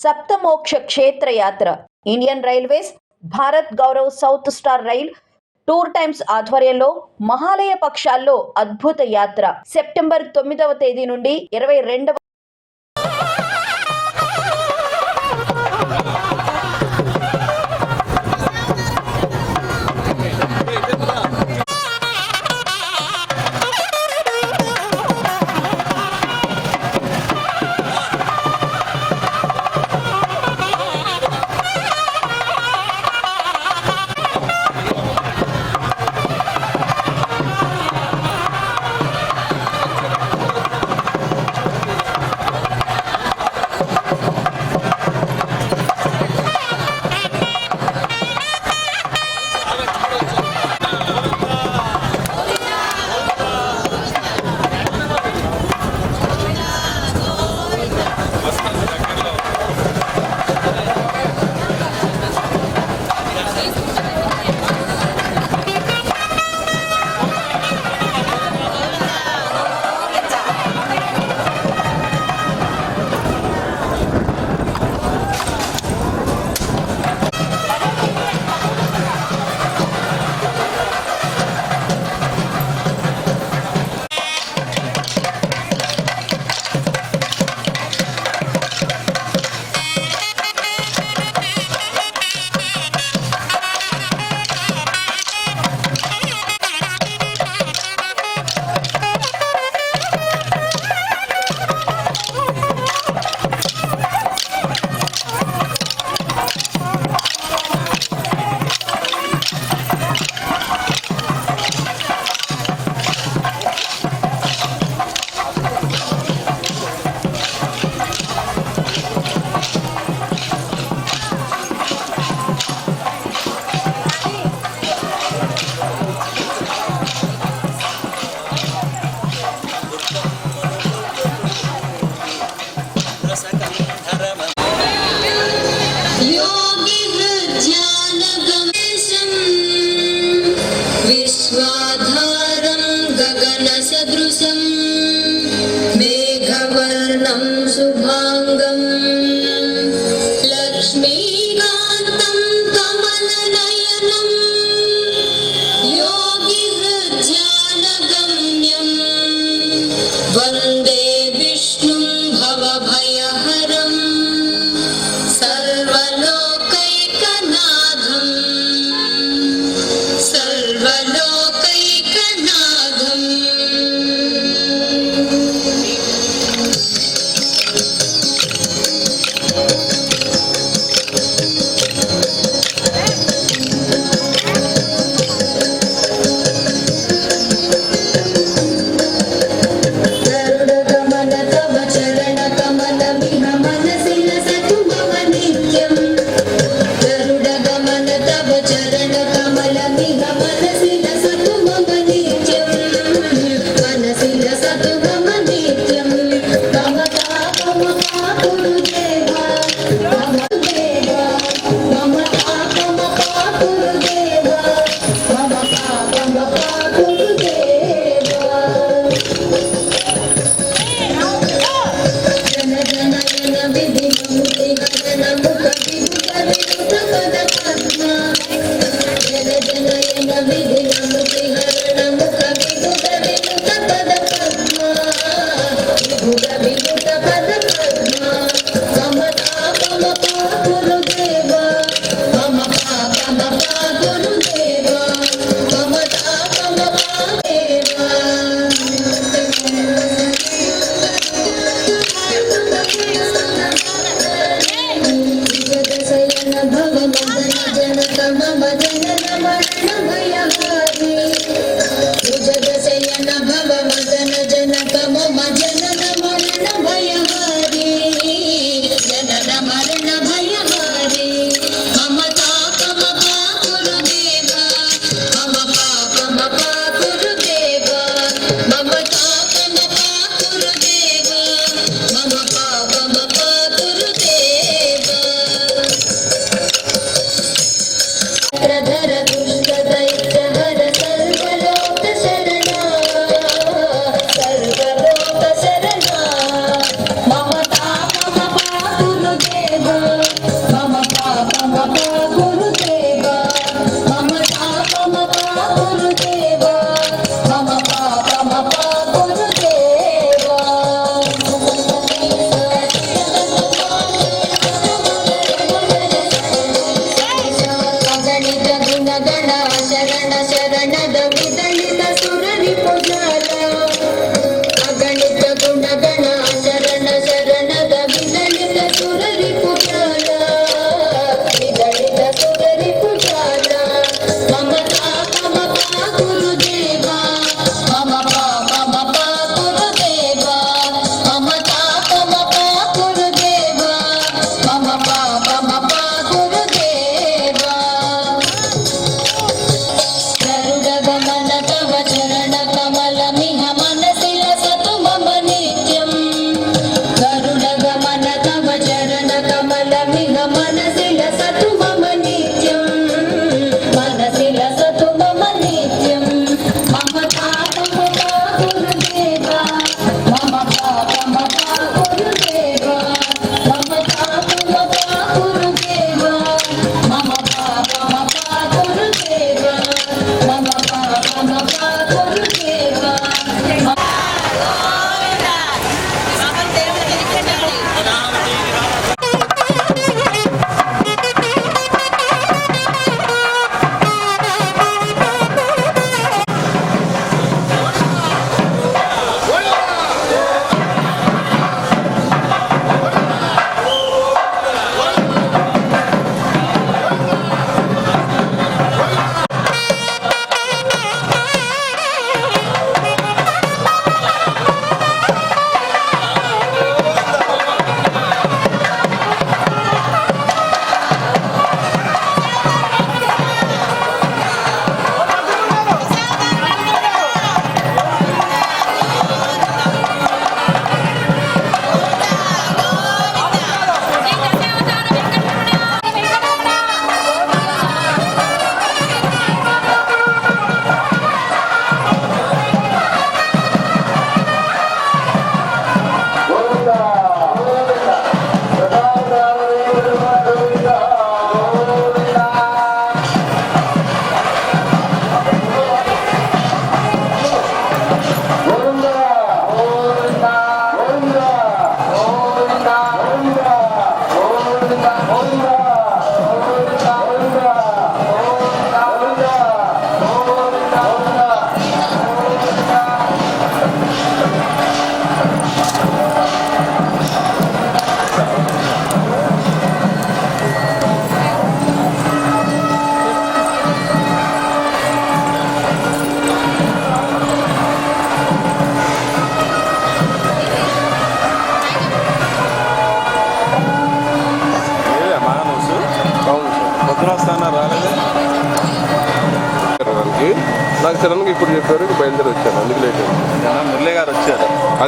సప్తమోక్ష క్షేత్ర యాత్ర Indian Railways Bharat Gaurav South Star Rail Tour Times ఆధ్వర్యంలో మహాలయ పక్షాల్లో అద్భుత యాత్ర. సెప్టెంబర్ తొమ్మిదవ తేదీ నుండి ఇరవై రెండవ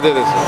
అదే అదే సార్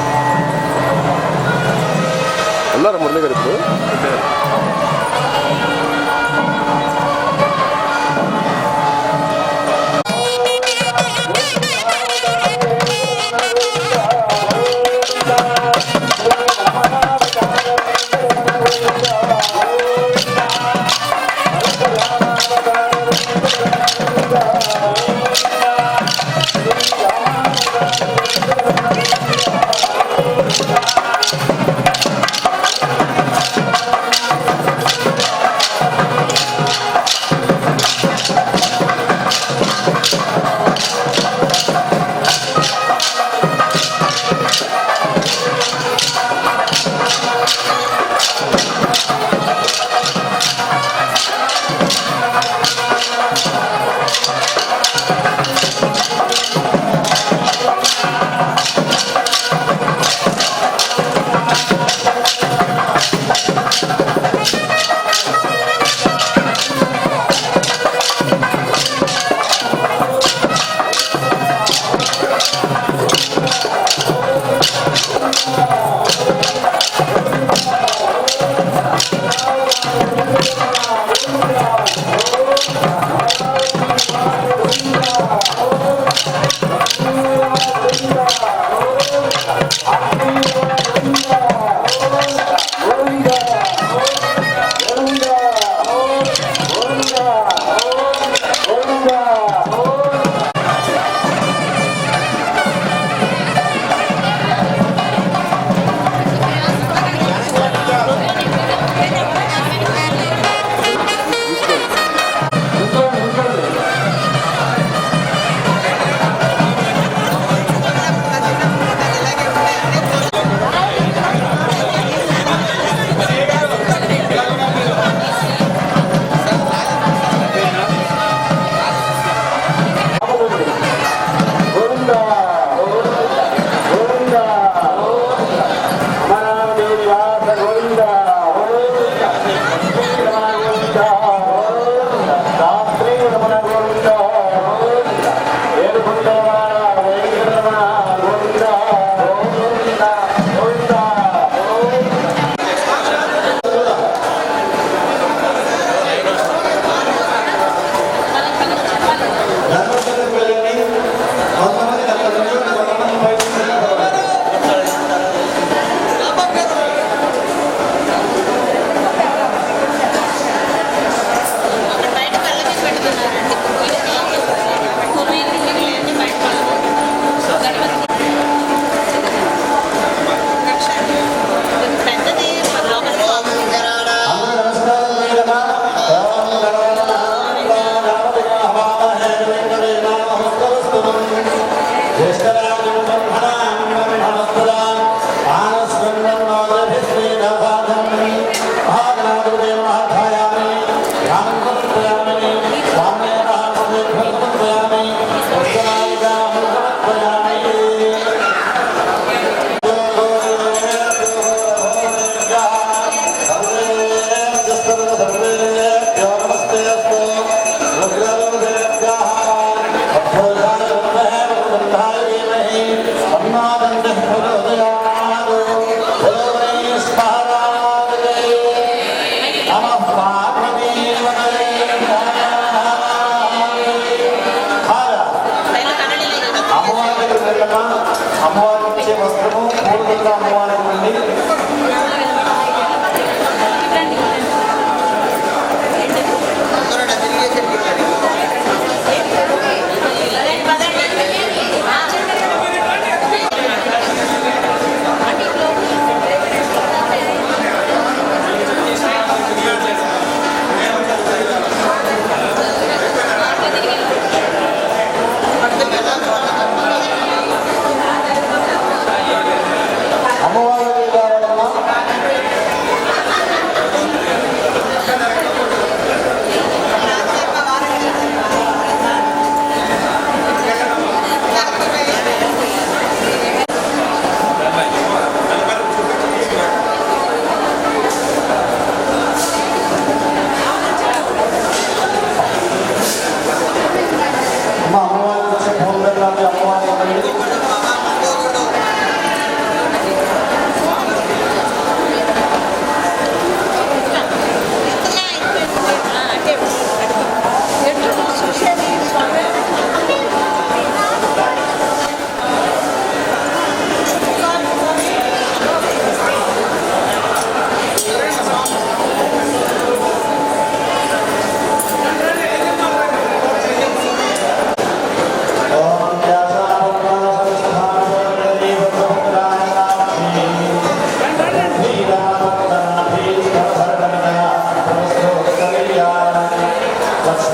Ramona Miller.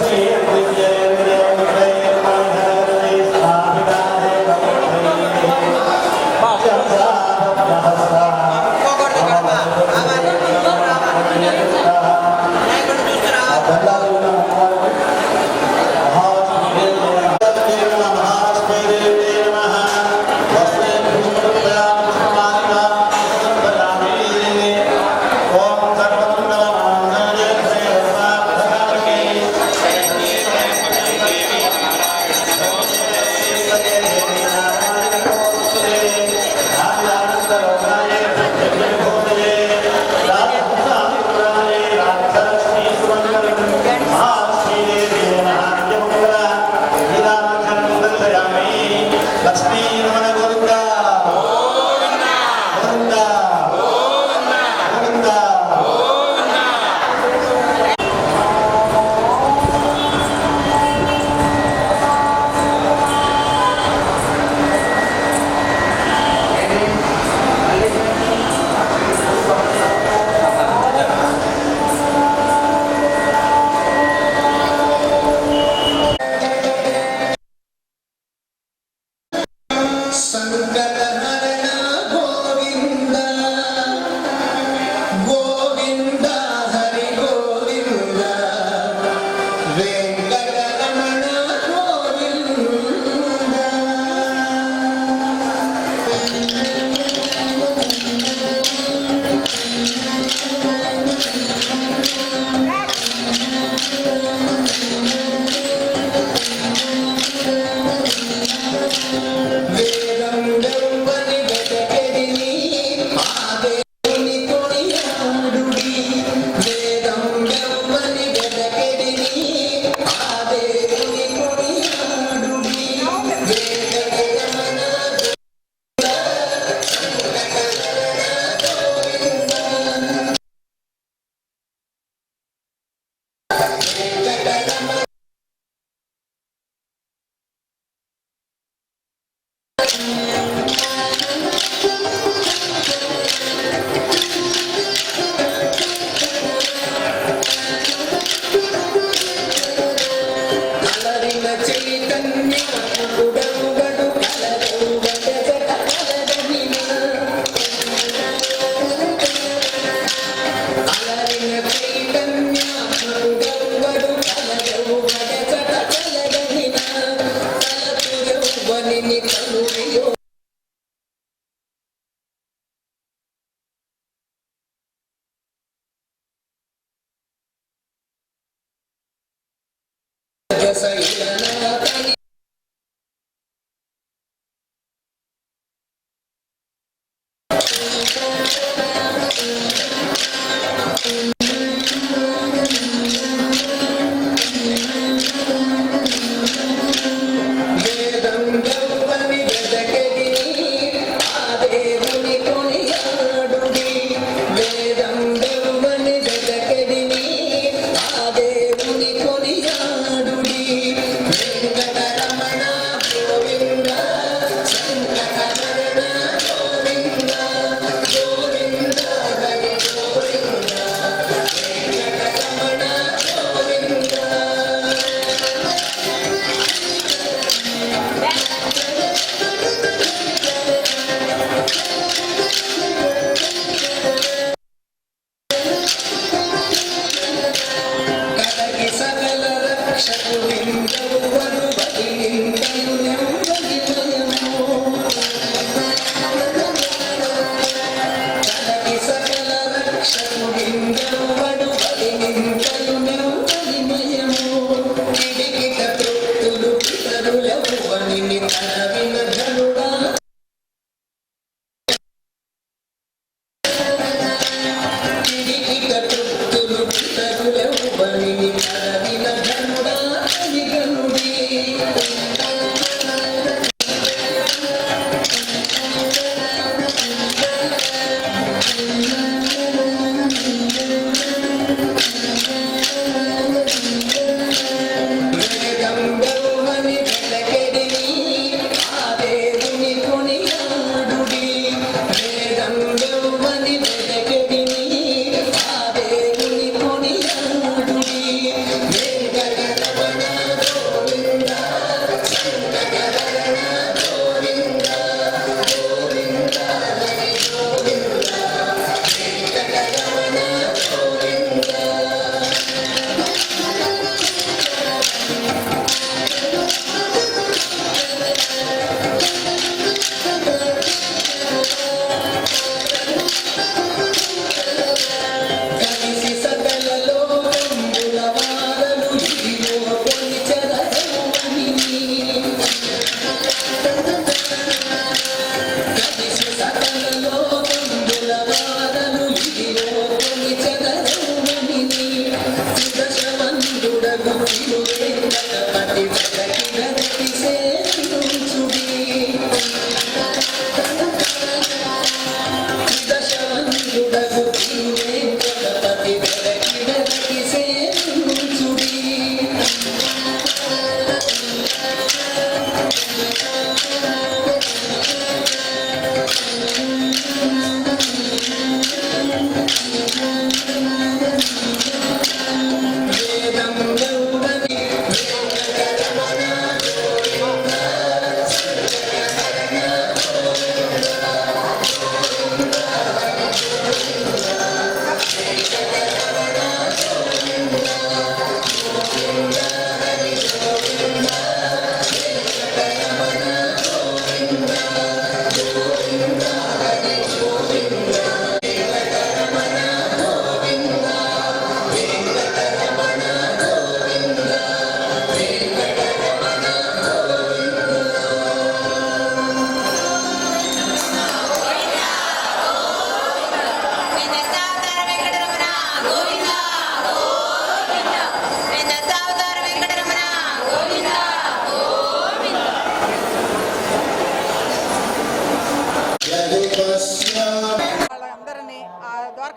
Brasileira.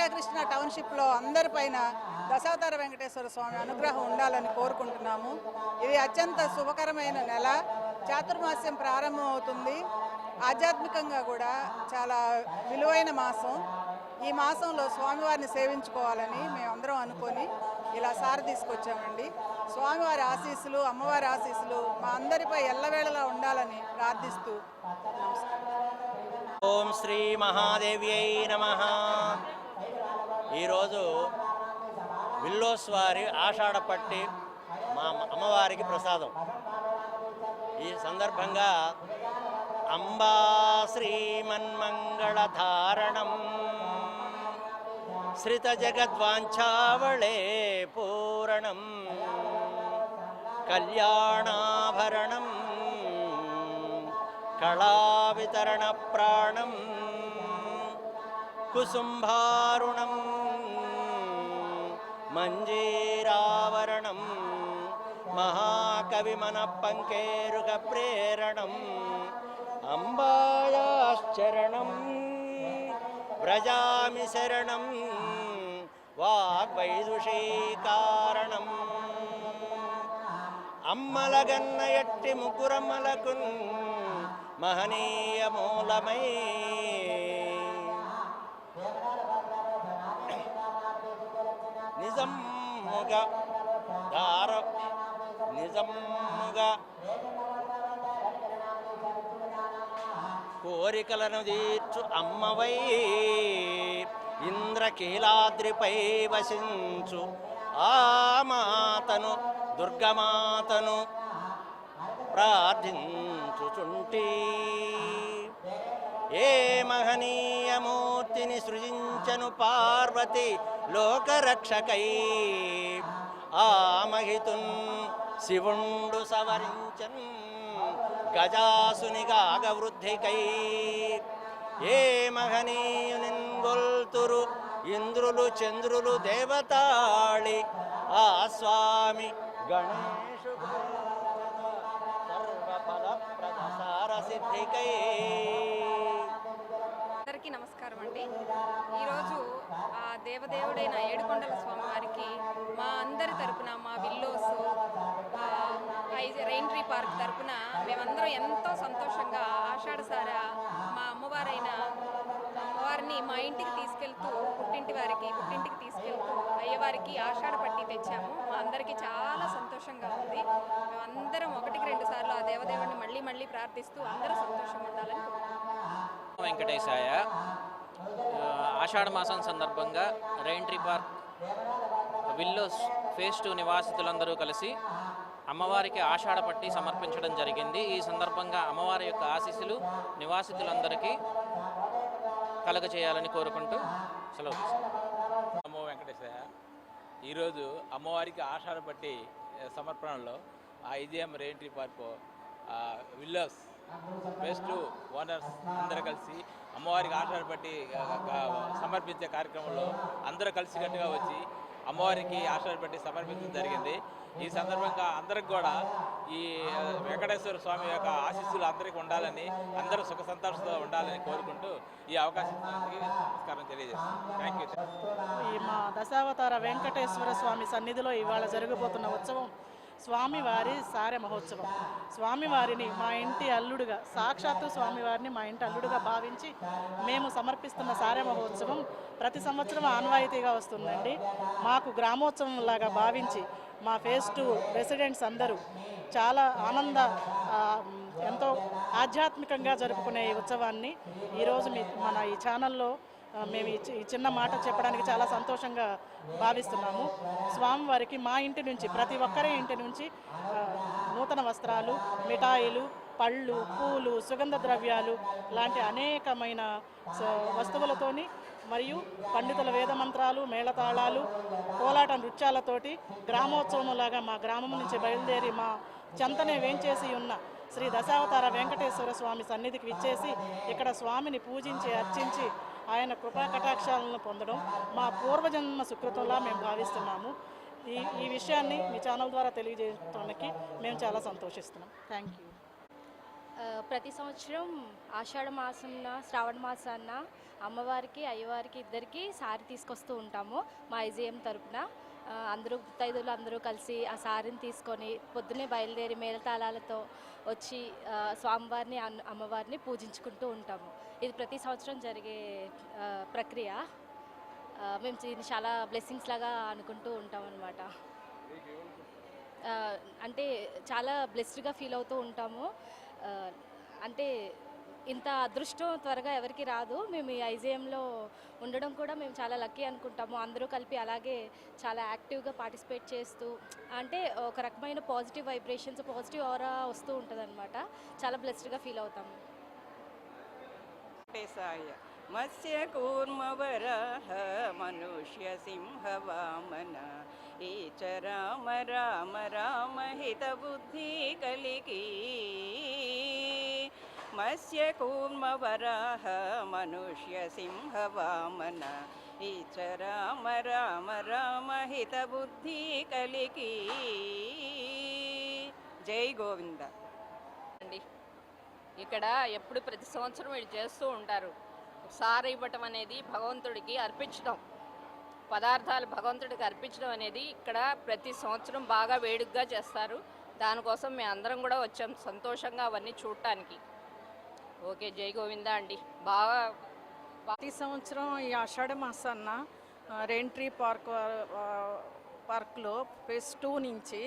ఆ టౌన్షిప్లో అందరిపైన దశావతార వెంకటేశ్వర స్వామి అనుగ్రహం ఉండాలని కోరుకుంటున్నాము. ఇది అత్యంత శుభకరమైన నెల. చాతుర్మాస్యం ప్రారంభం అవుతుంది. ఆధ్యాత్మికంగా కూడా చాలా విలువైన మాసం. ఈ మాసంలో స్వామివారిని సేవించుకోవాలని మేమందరం అనుకొని ఇలా సారి తీసుకొచ్చామండి. స్వామివారి ఆశీస్సులు అమ్మవారి ఆశీస్సులు మా అందరిపై ఎల్లవేళలా ఉండాలని ప్రార్థిస్తూ ఓం శ్రీ మహాదేవ్యై నమ. ఈరోజు విల్లోస్ వారి ఆషాఢపట్టి మా అమ్మవారికి ప్రసాదం. ఈ సందర్భంగా అంబా శ్రీమన్మంగళధారణం శ్రిత జగద్వాంఛావళే పూరణం కళ్యాణాభరణం కళావితరణ ప్రాణం కుసుంభారుణం మంజీరావరణం మహాకవిమన పంకేరుగ ప్రేరణం అంబాయాశ్చరణం వ్రజామి శరణం వాగ్వైదుషీకారణం. అమ్మలగన్న ఎట్టి ముగ్గురమ్మలకున్ మహనీయ మూలమై నిజముగా దార నిజముగా కోరికలను తీర్చు అమ్మవై ఇంద్రకీలాద్రిపై వసించు ఆ మాతను దుర్గమాతను ప్రార్థించుచుంటీ. ఏ మహనీయమూర్తిని సృజించను పార్వతి లోకరక్షకై? ఆ మహితున్ శివుండు సవరించన్ గజాసునిగాగ వృద్ధికై ఏ మహనీయునింగొల్తురు ఇంద్రులు చంద్రులు దేవతాళి? ఆ స్వామి గణేశు సర్వఫలప్రద సారసిద్ధికై. అందరికీ నమస్కారం ఈరోజు ఆ దేవదేవుడైన ఏడుకొండల స్వామి వారికి మా అందరి తరపున మా విల్లోస్ ఆ, రెయిన్ ట్రీ పార్క్ తరపున మేమందరం ఎంతో సంతోషంగా ఆషాఢసార మా అమ్మవారైన అమ్మవారిని మా ఇంటికి తీసుకెళ్తూ పుట్టింటి వారికి పుట్టింటికి తీసుకెళ్తూ అయ్యవారికి ఆషాఢ పట్టి తెచ్చాము. మా అందరికీ చాలా సంతోషంగా ఉంది. మేమందరం ఒకటికి రెండు సార్లు ఆ దేవదేవుడిని మళ్ళీ మళ్ళీ ప్రార్థిస్తూ అందరూ సంతోషంగా ఉండాలని వెంకటేశాయ. ఆషాఢ మాసం సందర్భంగా rain tree park willows phase two నివాసితులందరూ కలిసి అమ్మవారికి ఆషాఢ పట్టి సమర్పించడం జరిగింది ఈ సందర్భంగా అమ్మవారి యొక్క ఆశీస్సులు నివాసితులందరికీ కలగచేయాలని కోరుకుంటూ సెలవు తీసుకుంటాను. వెంకటేశ్వర వెంకటేశయ్య ఈరోజు అమ్మవారికి ఆషాఢ పట్టి సమర్పణలో ఆ IGM raintree park willows best owners అందరూ కలిసి అమ్మవారికి ఆషాఢ పట్టి సమర్పించే కార్యక్రమంలో అందరూ కలిసికట్టుగా వచ్చి అమ్మవారికి ఆషాఢ పట్టి సమర్పించడం జరిగింది. ఈ సందర్భంగా అందరికి కూడా ఈ వెంకటేశ్వర స్వామి యొక్క ఆశీస్సులు అందరికీ ఉండాలని అందరూ సుఖ సంతోషంతో ఉండాలని కోరుకుంటూ ఈ అవకాశం నమస్కారం తెలియజేస్తాను థ్యాంక్ యూ ఈ మా దశావతార వెంకటేశ్వర స్వామి సన్నిధిలో ఇవాళ జరగబోతున్న ఉత్సవం స్వామివారి సారె మహోత్సవం. స్వామివారిని మా ఇంటి అల్లుడుగా సాక్షాత్తు స్వామివారిని మా ఇంటి అల్లుడుగా భావించి మేము సమర్పిస్తున్న సారె మహోత్సవం ప్రతి సంవత్సరం ఆన్వాయితీగా వస్తుందండి. మాకు గ్రామోత్సవం లాగా భావించి మా ఫేస్ టూ రెసిడెంట్స్ అందరూ చాలా ఆనంద ఎంతో ఆధ్యాత్మికంగా జరుపుకునే ఈ ఉత్సవాన్ని ఈరోజు మీ మన ఈ ఛానల్లో మేము ఈ చిన్న మాట చెప్పడానికి చాలా సంతోషంగా భావిస్తున్నాము. స్వామివారికి మా ఇంటి నుంచి ప్రతి ఒక్కరి ఇంటి నుంచి నూతన వస్త్రాలు మిఠాయిలు పళ్ళు పూలు సుగంధ ద్రవ్యాలు లాంటి అనేకమైన వస్తువులతోని మరియు పండితుల వేద మంత్రాలు మేళతాళాలు కోలాట నృత్యాలతోటి గ్రామోత్సవంలాగా మా గ్రామం నుంచి బయలుదేరి మా చెంతనే వేంచేసి ఉన్న శ్రీ దశావతార వెంకటేశ్వర స్వామి సన్నిధికి విచ్చేసి ఇక్కడ స్వామిని పూజించి అర్చించి ఆయన కృపా కటాక్షాలను పొందడం మా పూర్వజన్మ సుకృతంలా మేము భావిస్తున్నాము. ఈ ఈ విషయాన్ని మీ ఛానల్ ద్వారా తెలియజేయడానికి మేము చాలా సంతోషిస్తున్నాం. థ్యాంక్ యూ ప్రతి సంవత్సరం ఆషాఢ మాసంన శ్రావణ మాసాన్న అమ్మవారికి అయ్యవారికి ఇద్దరికి సారీ తీసుకొస్తూ ఉంటాము మా ఐజీఎం తరపున. అందరూ ముత్తైదులు అందరూ కలిసి ఆ సారిని తీసుకొని పొద్దున్నే బయలుదేరి మేళతాళాలతో వచ్చి స్వామివారిని అమ్మవారిని పూజించుకుంటూ ఉంటాము. ఇది ప్రతి సంవత్సరం జరిగే ప్రక్రియ. మేము దీన్ని చాలా బ్లెస్సింగ్స్ లాగా అనుకుంటూ ఉంటాం అనమాట అంటే చాలా బ్లెస్డ్గా ఫీల్ అవుతూ ఉంటాము. అంటే ఇంత అదృష్టం త్వరగా ఎవరికి రాదు. మేము ఈ ఐజీఎంలో ఉండడం కూడా మేము చాలా లక్కీ అనుకుంటాము. అందరూ కలిపి అలాగే చాలా యాక్టివ్గా పార్టిసిపేట్ చేస్తూ అంటే ఒక రకమైన పాజిటివ్ వైబ్రేషన్స్ పాజిటివ్ ఆరా వస్తూ ఉంటుంది అనమాట చాలా బ్లెస్డ్గా ఫీల్ అవుతాము. మత్స్య కూర్మవర మనుష్య సింహ వామన ఈచ రామ రామ రామ హిత బుద్ధి కలిగి మత్స్య కూర్మవరాహ మనుష్య సింహ వామన ఈచ రామ రామ రామ హిత బుద్ధి కలిగి జై గోవింద అండి ఇక్కడ ఎప్పుడు ప్రతి సంవత్సరం వీళ్ళు చేస్తూ ఉంటారు. సార ఇవ్వటం అనేది భగవంతుడికి అర్పించడం. పదార్థాలు భగవంతుడికి అర్పించడం అనేది ఇక్కడ ప్రతి సంవత్సరం బాగా వేడుకగా చేస్తారు. దానికోసం మేము అందరం కూడా వచ్చాం సంతోషంగా అవన్నీ చూడటానికి. ఓకే జై గోవింద అండి. బాగా ప్రతి సంవత్సరం ఈ ఆషాఢ మాసాన్న రెంట్రీ పార్క్ పార్క్లో ఫేస్ టూ నుంచి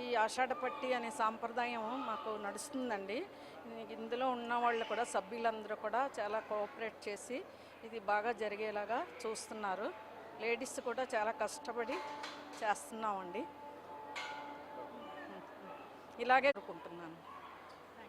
ఈ ఆషాఢపట్టి అనే సాంప్రదాయం మాకు నడుస్తుందండి. ఇందులో ఉన్న వాళ్ళు కూడా సభ్యులందరూ కూడా చాలా కోఆపరేట్ చేసి ఇది బాగా జరిగేలాగా చూస్తున్నారు. లేడీస్ కూడా చాలా కష్టపడి చేస్తున్నామండి. ఇలాగే అనుకుంటున్నాను